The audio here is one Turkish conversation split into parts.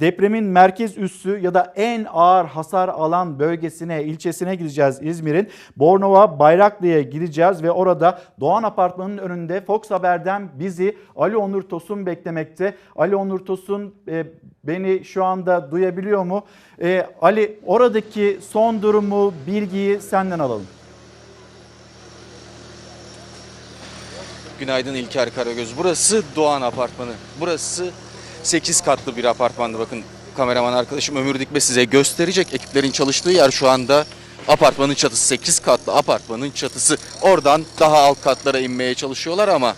depremin merkez üssü ya da en ağır hasar alan bölgesine, ilçesine gideceğiz İzmir'in. Bornova Bayraklı'ya gideceğiz ve orada Doğan Apartmanı'nın önünde Fox Haber'den bizi Ali Onur Tosun beklemekte. Ali Onur Tosun e, beni şu anda duyabiliyor mu? E, Ali oradaki son durumu, bilgiyi senden alalım. Günaydın İlker Karagöz. Burası Doğan Apartmanı. Burası 8 katlı bir apartmandı. Bakın kameraman arkadaşım Ömür Dikme size gösterecek. Ekiplerin çalıştığı yer şu anda apartmanın çatısı. 8 katlı apartmanın çatısı. Oradan daha alt katlara inmeye çalışıyorlar ama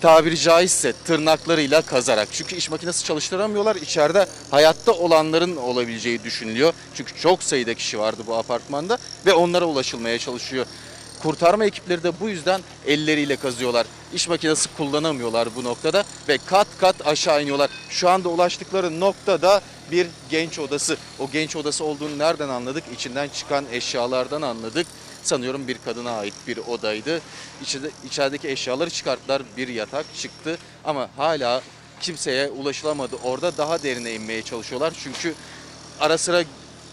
tabiri caizse tırnaklarıyla kazarak. Çünkü iş makinesi çalıştıramıyorlar. İçeride hayatta olanların olabileceği düşünülüyor. Çünkü çok sayıda kişi vardı bu apartmanda ve onlara ulaşılmaya çalışıyor. Kurtarma ekipleri de bu yüzden elleriyle kazıyorlar. İş makinesi kullanamıyorlar bu noktada ve kat kat aşağı iniyorlar. Şu anda ulaştıkları noktada bir genç odası. O genç odası olduğunu nereden anladık? İçinden çıkan eşyalardan anladık. Sanıyorum bir kadına ait bir odaydı. İçeride, içerideki eşyaları çıkarttılar. Bir yatak çıktı ama hala kimseye ulaşılamadı. Orada daha derine inmeye çalışıyorlar. Çünkü ara sıra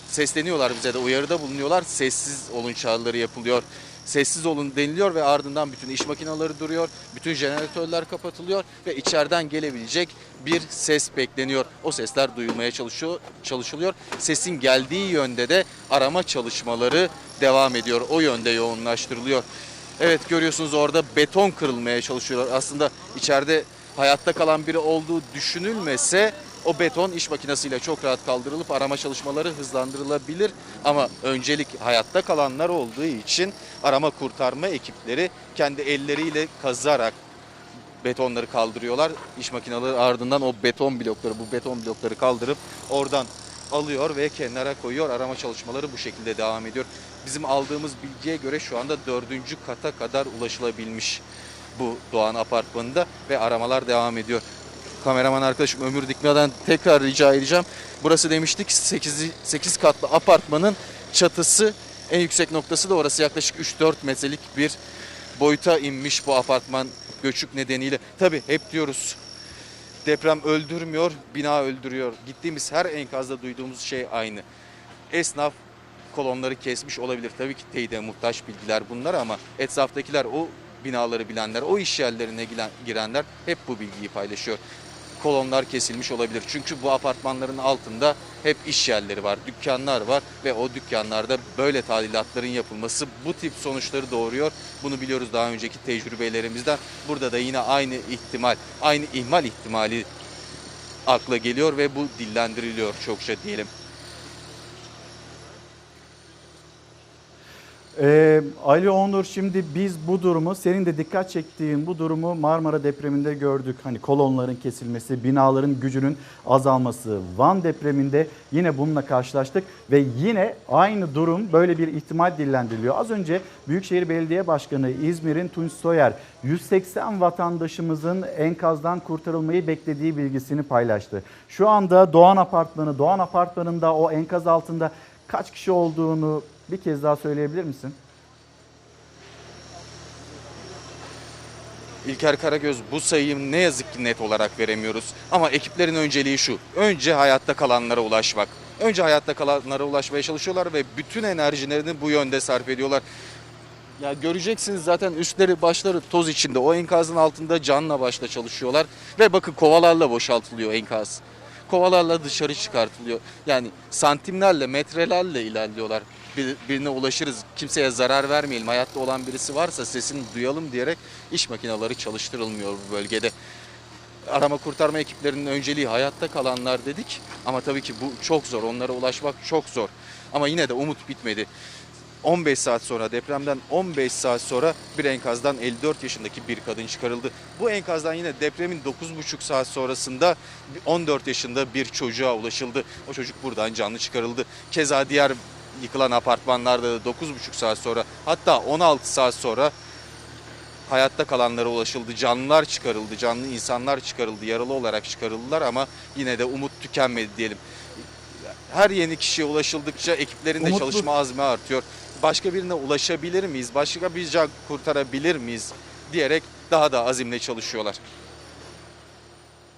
sesleniyorlar bize de uyarıda bulunuyorlar. Sessiz olun çağrıları yapılıyor. Sessiz olun deniliyor ve ardından bütün iş makineleri duruyor. Bütün jeneratörler kapatılıyor ve içeriden gelebilecek bir ses bekleniyor. O sesler duyulmaya çalışıyor, çalışılıyor. Sesin geldiği yönde de arama çalışmaları devam ediyor. O yönde yoğunlaştırılıyor. Evet görüyorsunuz orada beton kırılmaya çalışıyorlar. Aslında içeride hayatta kalan biri olduğu düşünülmese o beton iş makinesiyle çok rahat kaldırılıp arama çalışmaları hızlandırılabilir. Ama öncelik hayatta kalanlar olduğu için arama kurtarma ekipleri kendi elleriyle kazarak betonları kaldırıyorlar. İş makineleri ardından o beton blokları, bu beton blokları kaldırıp oradan alıyor ve kenara koyuyor. Arama çalışmaları bu şekilde devam ediyor. Bizim aldığımız bilgiye göre şu anda dördüncü kata kadar ulaşılabilmiş bu Doğan Apartmanı'nda ve aramalar devam ediyor. Kameraman arkadaşım Ömür Dikme'den tekrar rica edeceğim. Burası demiştik 8, 8 katlı apartmanın çatısı en yüksek noktası da orası yaklaşık 3-4 metrelik bir boyuta inmiş bu apartman göçük nedeniyle. Tabi hep diyoruz deprem öldürmüyor, bina öldürüyor. Gittiğimiz her enkazda duyduğumuz şey aynı. Esnaf kolonları kesmiş olabilir. Tabii ki teyide muhtaç bilgiler bunlar ama etraftakiler o binaları bilenler, o iş yerlerine giren- girenler hep bu bilgiyi paylaşıyor. Kolonlar kesilmiş olabilir. Çünkü bu apartmanların altında hep iş yerleri var, dükkanlar var ve o dükkanlarda böyle tadilatların yapılması bu tip sonuçları doğuruyor. Bunu biliyoruz daha önceki tecrübelerimizden. Burada da yine aynı ihtimal, aynı ihmal ihtimali akla geliyor ve bu dillendiriliyor çokça diyelim. Ee, Ali Onur şimdi biz bu durumu senin de dikkat çektiğin bu durumu Marmara depreminde gördük. Hani kolonların kesilmesi, binaların gücünün azalması. Van depreminde yine bununla karşılaştık ve yine aynı durum böyle bir ihtimal dillendiriliyor. Az önce Büyükşehir Belediye Başkanı İzmir'in Tunç Soyer 180 vatandaşımızın enkazdan kurtarılmayı beklediği bilgisini paylaştı. Şu anda Doğan Apartmanı, Doğan Apartmanı'nda o enkaz altında kaç kişi olduğunu bir kez daha söyleyebilir misin? İlker Karagöz bu sayıyı ne yazık ki net olarak veremiyoruz. Ama ekiplerin önceliği şu. Önce hayatta kalanlara ulaşmak. Önce hayatta kalanlara ulaşmaya çalışıyorlar ve bütün enerjilerini bu yönde sarf ediyorlar. Ya göreceksiniz zaten üstleri başları toz içinde. O enkazın altında canla başla çalışıyorlar. Ve bakın kovalarla boşaltılıyor enkaz. Kovalarla dışarı çıkartılıyor. Yani santimlerle, metrelerle ilerliyorlar. Bir- birine ulaşırız, kimseye zarar vermeyelim. Hayatta olan birisi varsa sesini duyalım diyerek iş makineleri çalıştırılmıyor bu bölgede. Arama kurtarma ekiplerinin önceliği hayatta kalanlar dedik. Ama tabii ki bu çok zor. Onlara ulaşmak çok zor. Ama yine de umut bitmedi. 15 saat sonra depremden 15 saat sonra bir enkazdan 54 yaşındaki bir kadın çıkarıldı. Bu enkazdan yine depremin 9,5 saat sonrasında 14 yaşında bir çocuğa ulaşıldı. O çocuk buradan canlı çıkarıldı. Keza diğer yıkılan apartmanlarda da 9,5 saat sonra hatta 16 saat sonra hayatta kalanlara ulaşıldı. Canlılar çıkarıldı, canlı insanlar çıkarıldı, yaralı olarak çıkarıldılar ama yine de umut tükenmedi diyelim. Her yeni kişiye ulaşıldıkça ekiplerin de Umutlu- çalışma azmi artıyor. Başka birine ulaşabilir miyiz? Başka bir can kurtarabilir miyiz? diyerek daha da azimle çalışıyorlar.